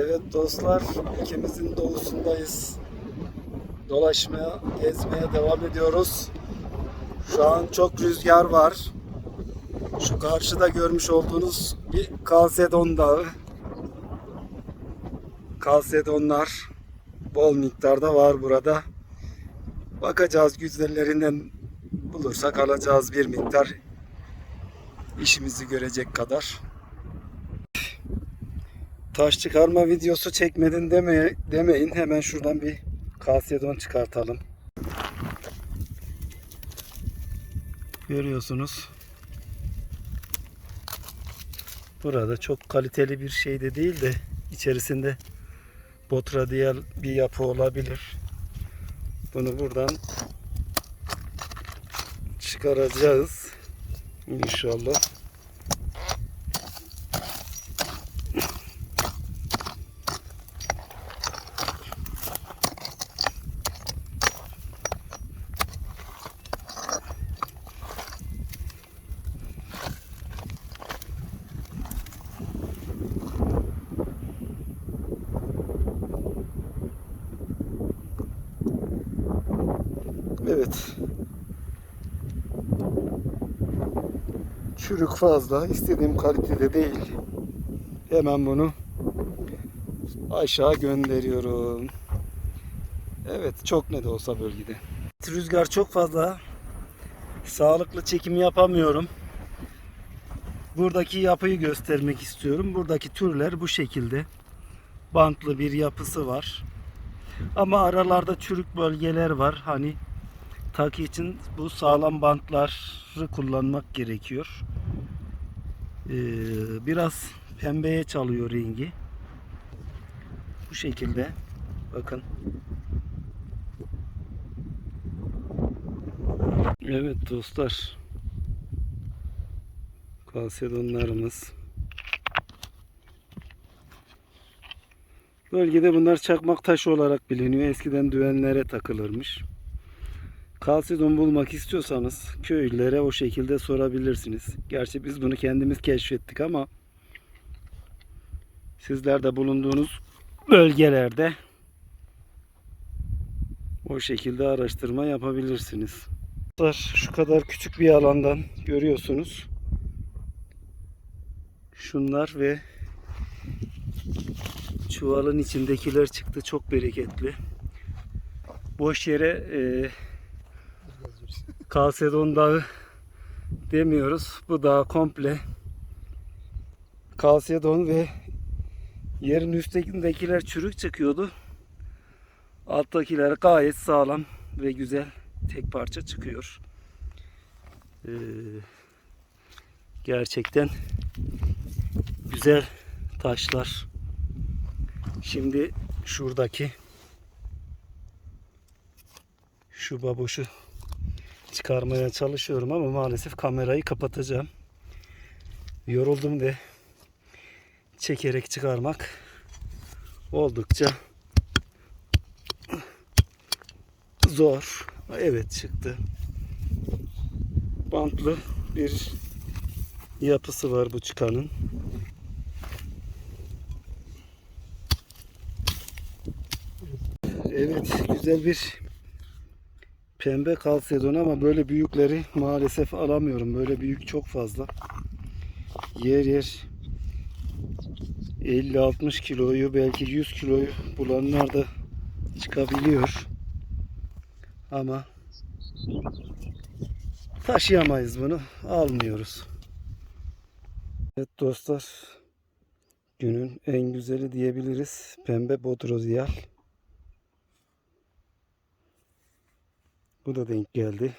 Evet dostlar, ikimizin doğusundayız. Dolaşmaya, gezmeye devam ediyoruz. Şu an çok rüzgar var. Şu karşıda görmüş olduğunuz bir Kalsedon Dağı. Kalsedonlar bol miktarda var burada. Bakacağız güzellerinden bulursak alacağız bir miktar. işimizi görecek kadar. Taş çıkarma videosu çekmedin deme, demeyin. Hemen şuradan bir kalsedon çıkartalım. Görüyorsunuz. Burada çok kaliteli bir şey de değil de içerisinde botradiyal bir yapı olabilir. Bunu buradan çıkaracağız. İnşallah. Evet. Çürük fazla. istediğim kalitede değil. Hemen bunu aşağı gönderiyorum. Evet çok ne de olsa bölgede. Rüzgar çok fazla. Sağlıklı çekim yapamıyorum. Buradaki yapıyı göstermek istiyorum. Buradaki türler bu şekilde. Bantlı bir yapısı var. Ama aralarda çürük bölgeler var. Hani takı için bu sağlam bantları kullanmak gerekiyor. Ee, biraz pembeye çalıyor rengi. Bu şekilde. Bakın. Evet dostlar. Kalsedonlarımız. Bölgede bunlar çakmak taşı olarak biliniyor. Eskiden düvenlere takılırmış. Kalsidon bulmak istiyorsanız köylülere o şekilde sorabilirsiniz. Gerçi biz bunu kendimiz keşfettik ama sizler de bulunduğunuz bölgelerde o şekilde araştırma yapabilirsiniz. Şu kadar küçük bir alandan görüyorsunuz. Şunlar ve çuvalın içindekiler çıktı. Çok bereketli. Boş yere e, Kalsedon Dağı demiyoruz. Bu dağ komple Kalsedon ve yerin üstündekiler çürük çıkıyordu. Alttakiler gayet sağlam ve güzel tek parça çıkıyor. Ee, gerçekten güzel taşlar. Şimdi şuradaki şu baboşu çıkarmaya çalışıyorum ama maalesef kamerayı kapatacağım. Yoruldum ve çekerek çıkarmak oldukça zor. Evet çıktı. Bantlı bir yapısı var bu çıkanın. Evet güzel bir pembe kalsedon ama böyle büyükleri maalesef alamıyorum. Böyle büyük çok fazla. Yer yer 50-60 kiloyu belki 100 kiloyu bulanlar da çıkabiliyor. Ama taşıyamayız bunu. Almıyoruz. Evet dostlar. Günün en güzeli diyebiliriz. Pembe bodroziyal. Bu da denk geldi.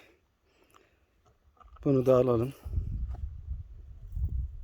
Bunu da alalım.